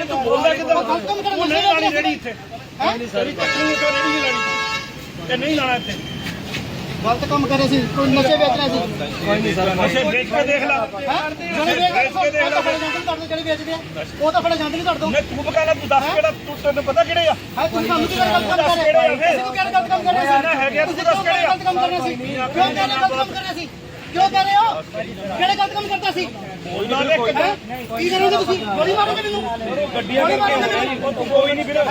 ਇਹ ਤੂੰ ਬੋਲਦਾ ਕਿੱਦਾਂ ਉਹ ਨਹੀਂ ਲਾਣੀ ਰੇੜੀ ਇੱਥੇ ਹੈਂ? ਤੇਰੀ ਚੱਕਣੀ ਉੱਤੇ ਰੇੜੀ ਨਹੀਂ ਲਾਣੀ ਇਹ ਨਹੀਂ ਲਾਣਾ ਇੱਥੇ ਗਲਤ ਕੰਮ ਕਰੇ ਸੀ ਕੋਈ ਨਸ਼ੇ ਵੇਚ ਰਿਹਾ ਸੀ ਅੱਛਾ ਵੇਚ ਕੇ ਦੇਖ ਲੈ ਜਿਹੜੇ ਵੇਚ ਕੇ ਦੇਖ ਲਓ ਜਿਹੜੇ ਵੇਚਦੇ ਆ ਉਹ ਤਾਂ ਫੜੇ ਜਾਂਦੇ ਨਹੀਂ ਤੁਹਾਡੇ ਤੋਂ ਮੈਂ ਤੂੰ ਬਕਾਲਾ ਤੂੰ ਦੱਸ ਕਿਹੜਾ ਤੂੰ ਤੈਨੂੰ ਪਤਾ ਕਿਹੜੇ ਆ ਹੈ ਤੁਸੀਂ ਸਾਨੂੰ ਕਿਹੜਾ ਗਲਤ ਕੰਮ ਕਰ ਰਹੇ ਹੋ ਕਿਸੇ ਕਿਹੜਾ ਗਲਤ ਕੰਮ ਕਰ ਰਹੇ ਸੀ ਨਾ ਹੈਗੇ ਤੂੰ ਦੱਸ ਕਿਹੜੇ ਗਲਤ ਕੰਮ ਕਰ ਰਹੇ ਸੀ ਕਿਉਂ ਕਹਿ ਗਲਤ ਕੰਮ ਕਰ ਰਹੇ ਸੀ ਕਿਉਂ ਕਹਿ ਰਹੇ ਹੋ ਕਿਹੜੇ ਗਲਤ ਕੰਮ ਕਰਦਾ ਸੀ ਕੋਈ ਨਾ ਇੱਕ ਹੈਂ? ਕੀ ਕਰੋਗੇ ਤੁਸੀਂ? ਗੋਲੀ ਮਾਰੋਗੇ ਮੈਨੂੰ? ਗੱਡੀਆਂ ਕਰਕੇ ਉਹ ਤੂੰ ਕੋਈ ਨਹੀਂ ਵੀਰੇ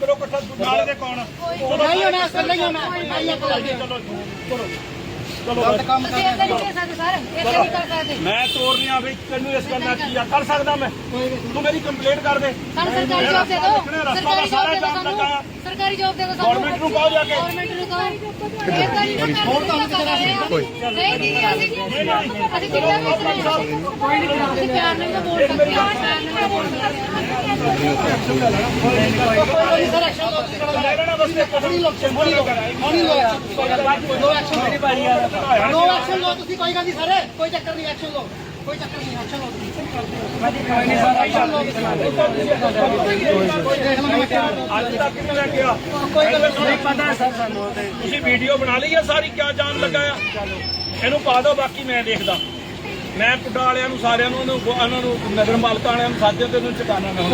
ਕਰੋ ਇਕੱਠਾ ਨਾਲ ਦੇ ਕੌਣ? ਨਹੀਂ ਹੋਣਾ ਇਸ ਵੇਲੇ ਨਹੀਂ ਹੋਣਾ। ਲੱਗੇ ਚਲੋ ਚਲੋ ਚਲੋ। ਗਲਤ ਕੰਮ ਕਰ ਅਸੀਂ ਏਦਾਂ ਨਹੀਂ ਕਰ ਸਕਦੇ ਸਰ ਏਦਾਂ ਨਹੀਂ ਕਰ ਸਕਦੇ। ਮੈਂ ਤੋੜਨੀ ਆ ਵੀ ਤੈਨੂੰ ਇਸ ਗੱਲ ਨਾਲ ਕੀ ਆ ਕਰ ਸਕਦਾ ਮੈਂ? ਤੂੰ ਮੇਰੀ ਕੰਪਲੇਂਟ ਕਰ ਦੇ। ਸਾਨੂੰ ਸਰਕਾਰੀ ਜੋਬ ਦੇ ਦਿਓ। ਸਰਕਾਰੀ ਜੋਬ ਦੇ ਦਿਓ ਸਾਨੂੰ। ਸਰਕਾਰੀ ਜੋਬ ਦੇ ਦਿਓ ਸਾਨੂੰ। ਗਵਰਨਮੈਂਟ ਨੂੰ ਕਹੋ ਜਾ ਕੇ। ਗਵਰਨਮੈਂਟ ਨੂੰ ਕਹੋ। ਏਦਾਂ ਨਹੀਂ ਨਾ ਰਹਿ ਨਹੀਂ ਦੀਦੀ ਅਸੀਂ ਅਸੀਂ ਵੇਚ ਰਹੇ ਹਾਂ? ਕੋਈ ਨਹੀਂ ਅਸੀਂ ਪਿਆਰ ਨਾਲ ਤਾਂ ਬੋਲ ਸਕਦੇ ਹਾਂ। ਪਿਆਰ ਨਾਲ ਤਾਂ ਬੋਲ ਸਕਦੇ ਹਾਂ। ਤੁਸੀਂ ਲੈਣਾ ਬਸ ਇੱਕ ਹੁਣੀ ਲੋ ਹੁਣੀ ਲੋ ਹੁਣੀ ਲੋ ਨੋ ਐਕਸ਼ਨ ਮੇਰੀ ਬਾਰੀ ਆ। ਨੋ ਐਕਸ਼ਨ ਲੋ ਤੁਸੀਂ ਕੋਈ ਗੱਲ ਨਹੀਂ ਸਰ। ਕੋਈ ਚੱਕਰ ਨਹੀਂ ਐਕਸ਼ਨ ਲੋ ਕੋਈ ਚੱਕਰ ਨਹੀਂ ਐਕਸ਼ਨ ਲੋ ਵੀਡੀਓ ਬਣਾ ਲਈ ਆ ਸਾਰੀ ਕਿਆ ਜਾਣ ਲੱਗਾ ਆ? ਇਹਨੂੰ ਪਾ ਦਿਓ ਬਾਕੀ ਮੈਂ ਦੇਖਦਾ। ਮੈਂ ਪੁੱਡਾ ਵਾਲਿਆਂ ਨੂੰ ਸਾਰਿਆਂ ਨੂੰ ਉਹਨੂੰ ਉਹਨਾਂ ਨੂੰ ਨਗਰ ਮਾਲਕਾਂ ਵਾਲਿਆਂ ਨੂੰ ਸਾਜੇ ਤੇ ਨੂੰ ਚਕਾਨਾ ਮੈਂ।